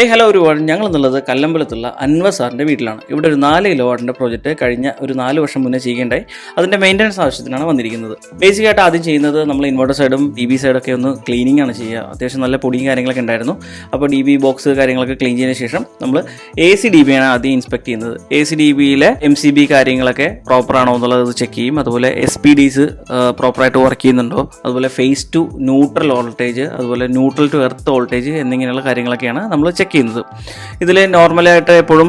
ഏയ് ഹലോ ഒരു ഞങ്ങൾ എന്നുള്ളത് കല്ലമ്പലത്തുള്ള അൻവർ സാറിന്റെ വീട്ടിലാണ്. ഇവിടെ ഒരു നാല് കിലോ വാട്ടിന്റെ പ്രോജക്റ്റ് കഴിഞ്ഞ ഒരു നാല് വർഷം മുന്നേ ചെയ്യേണ്ടായി അതിന്റെ മെയിന്റനൻസ് ആവശ്യത്തിനാണ് വന്നിരിക്കുന്നത്. ബേസിക് ആയിട്ട് ആദ്യം ചെയ്യുന്നത് നമ്മൾ ഇൻവേർട്ടർ സൈഡും ഡി ബി സൈഡൊക്കെ ഒന്ന് ക്ലീനിങ് ആണ് ചെയ്യുക. അത്യാവശ്യം നല്ല പൊടിയും കാര്യങ്ങളൊക്കെ ഉണ്ടായിരുന്നു. അപ്പോൾ ഡി ബി ബോക്സ് കാര്യങ്ങളൊക്കെ ക്ലീൻ ചെയ്തതിന് ശേഷം നമ്മൾ എ സി ഡി ബി ആണ് ആദ്യം ഇൻസ്പെക്ട് ചെയ്യുന്നത്. എ സി ഡി ബിയിലെ എം സി ബി കാര്യങ്ങളൊക്കെ പ്രോപ്പർ ആണോ എന്നുള്ളത് ചെക്ക് ചെയ്യും. അതുപോലെ എസ് പി ഡീസ് പ്രോപ്പറായിട്ട് വർക്ക് ചെയ്യുന്നുണ്ടോ. അതുപോലെ ഫേസ് ടു ന്യൂട്രൽ വോൾട്ടേജ് അതുപോലെ ന്യൂട്രൽ ടു എർത്ത് വോൾട്ടേജ് എന്നിങ്ങനെയുള്ള കാര്യങ്ങളൊക്കെയാണ് നമ്മൾ ചെയ്യുന്നത്. ഇതിൽ നോർമലായിട്ട് എപ്പോഴും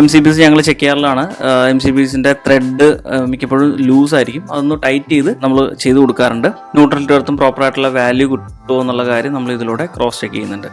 എം സി ബിസ് ഞങ്ങൾ ചെക്ക് ചെയ്യാറിലാണ് എം സി ബിസിന്റെ ത്രെഡ് മിക്കപ്പോഴും ലൂസ് ആയിരിക്കും. അതൊന്ന് ടൈറ്റ് ചെയ്ത് നമ്മൾ ചെയ്ത് കൊടുക്കാറുണ്ട്. ന്യൂട്രൽ ടു എർത്തും പ്രോപ്പറായിട്ടുള്ള വാല്യൂ കിട്ടുമോ എന്നുള്ള കാര്യം നമ്മൾ ഇതിലൂടെ ക്രോസ് ചെക്ക് ചെയ്യുന്നുണ്ട്.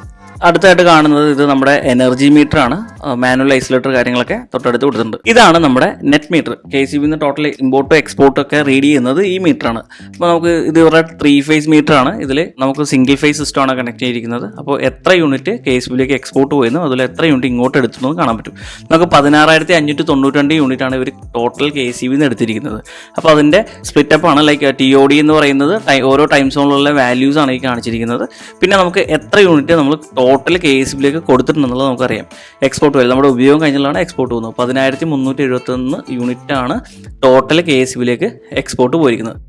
അടുത്തായിട്ട് കാണുന്നത് ഇത് നമ്മുടെ എനർജി മീറ്റർ ആണ്. മാനുവൽ ഐസൊലേറ്റർ കാര്യങ്ങളൊക്കെ തൊട്ടടുത്ത് കൊടുത്തിട്ടുണ്ട്. ഇതാണ് നമ്മുടെ നെറ്റ് മീറ്റർ കെ സി ബിന്ന് ടോട്ടൽ ഇമ്പോർട്ടും എക്സ്പോർട്ടും ഒക്കെ റീഡ് ചെയ്യുന്നത് ഈ മീറ്റർ ആണ്. അപ്പോൾ നമുക്ക് ഇത് ഇവരുടെ ത്രീ ഫേസ് മീറ്റർ ആണ്. ഇതിൽ നമുക്ക് സിംഗിൾ ഫേസ് സിസ്റ്റം ആണ് കണക്ട് ചെയ്തിരിക്കുന്നത്. അപ്പോൾ എത്ര യൂണിറ്റ് കെ സി ബിയിലേക്ക് എക്സ്പോർട്ട് പോയെന്നും അതിൽ എത്ര യൂണിറ്റ് ഇങ്ങോട്ട് എടുത്തു കാണാൻ പറ്റും. നമുക്ക് പതിനാറായിരത്തി അഞ്ഞൂറ്റി തൊണ്ണൂറ്റി രണ്ട് യൂണിറ്റ് ആണ് ഇവർ ടോട്ടൽ കെ സി ബിന്ന് എടുത്തിരിക്കുന്നത് അപ്പോൾ അതിന്റെ സ്പ്ലിറ്റപ്പ് ആണ് ലൈക്ക് ടി ഒ ഡി എന്ന് പറയുന്നത് ഓരോ ടൈം സോണിലുള്ള വാല്യൂസ് ആണ് ഈ കാണിച്ചിരിക്കുന്നത്. പിന്നെ നമുക്ക് എത്ര യൂണിറ്റ് നമ്മൾ ടോട്ടൽ കെ എസ് ബിയിലേക്ക് കൊടുത്തിട്ടുണ്ടെന്നുള്ളത് നമുക്കറിയാം. എക്സ്പോർട്ട് വരും നമ്മുടെ ഉപയോഗം കഴിഞ്ഞുള്ളതാണ് എക്സ്പോർട്ട് പോകുന്നത്. പതിനായിരത്തി മുന്നൂറ്റി എഴുപത്തൊന്ന് യൂണിറ്റ് ആണ് ടോട്ടൽ കെ എസ് ബിയിലേക്ക് എക്സ്പോർട്ട് പോയിരിക്കുന്നത്.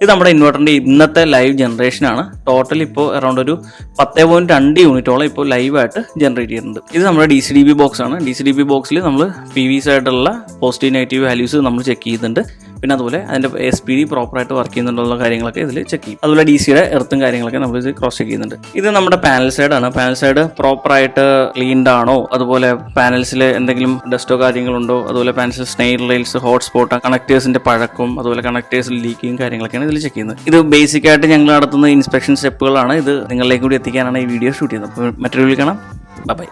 ഇത് നമ്മുടെ ഇൻവെർട്ടറിന്റെ ഇന്നത്തെ ലൈവ് ജനറേഷനാണ് ടോട്ടൽ ഇപ്പോൾ അറൗണ്ട് ഒരു പത്ത് പോയിന്റ് രണ്ട് യൂണിറ്റോളം ഇപ്പോൾ ലൈവായിട്ട് ജനറേറ്റ് ചെയ്യുന്നുണ്ട് ഇത് നമ്മുടെ D C D B box ആണ്. ഡി സി ഡി ബി ബോക്സിൽ നമ്മൾ പി വി ആയിട്ടുള്ള പോസിറ്റീവ് നെഗറ്റീവ് വാല്യൂസ് നമ്മൾ ചെക്ക് ചെയ്യുന്നുണ്ട് പിന്നെ അതുപോലെ അതിന്റെ എസ് പി ഡി പ്രോപ്പറായിട്ട് വർക്ക് ചെയ്യുന്നുണ്ടുള്ള കാര്യങ്ങളൊക്കെ ഇതിൽ ചെക്ക് ചെയ്യും. അതുപോലെ ഡി സിയുടെ എർത്തും കാര്യങ്ങളൊക്കെ നമ്മൾ ഇത് ക്രോസ് ചെക്ക് ചെയ്യുന്നുണ്ട്. ഇത് നമ്മുടെ പാനൽ സൈഡ് ആണ്. പാനൽ സൈഡ് പ്രോപ്പറായിട്ട് ക്ലീൻഡ് ആണോ? അതുപോലെ പാനൽസിൽ എന്തെങ്കിലും ഡസ്റ്റോ കാര്യങ്ങളുണ്ടോ? അതുപോലെ പാനൽസിൽ സ്നെയിൽ റെയിൽസ് ഹോട്ട്സ്പോട്ട് കണക്ടേഴ്സിന്റെ പഴക്കും അതുപോലെ കണക്ടേഴ്സിൽ ലീക്കിങ് കാര്യങ്ങളൊക്കെയാണ് ഇതിൽ ചെക്ക് ചെയ്യുന്നത്. ഇത് ബേസിക് ആയിട്ട് ഞങ്ങൾ നടത്തുന്ന ഇൻസ്പെക്ഷൻ സ്റ്റെപ്പുകളാണ് ഇത് നിങ്ങളിലേക്ക് കൂടി എത്തിക്കാനാണ് ഈ വീഡിയോ ഷൂട്ട് ചെയ്യുന്നത്. അപ്പോൾ മറ്റൊരു കാണാം. ബൈ